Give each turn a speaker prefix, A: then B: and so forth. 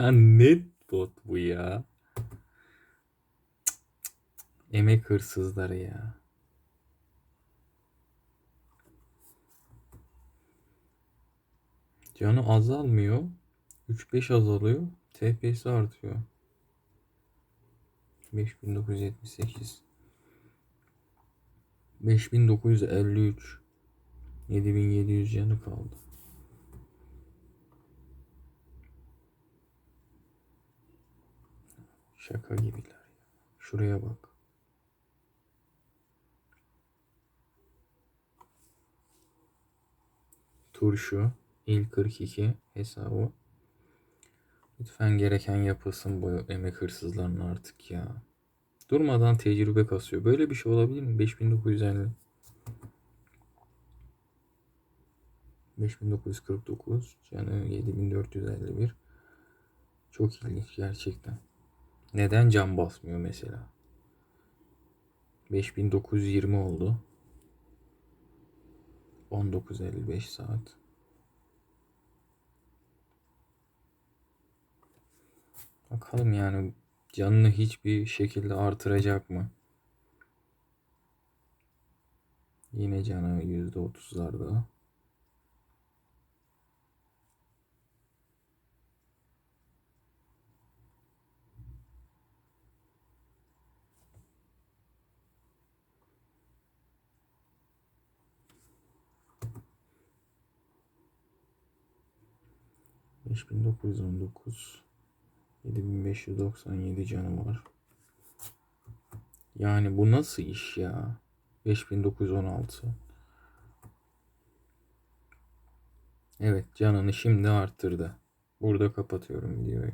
A: Ya ne bot bu ya? Emek hırsızları ya. Canı azalmıyor. 3-5 azalıyor. TPS artıyor. 5978 5953 7700 canı kaldı. Şaka gibiler ya. Şuraya bak. Turşu il 42 hesabı. Lütfen gereken yapılsın bu emek hırsızlarının artık ya. Durmadan tecrübe kasıyor. Böyle bir şey olabilir mi? 5950. 5949 canı 7451. Çok ilginç gerçekten. Neden cam basmıyor mesela? 5920 oldu. 19.55 saat. Bakalım yani canını hiçbir şekilde artıracak mı? Yine canı %30'larda. 5919 7597 canı var. Yani bu nasıl iş ya? 5916. Evet canını şimdi arttırdı. Burada kapatıyorum videoyu.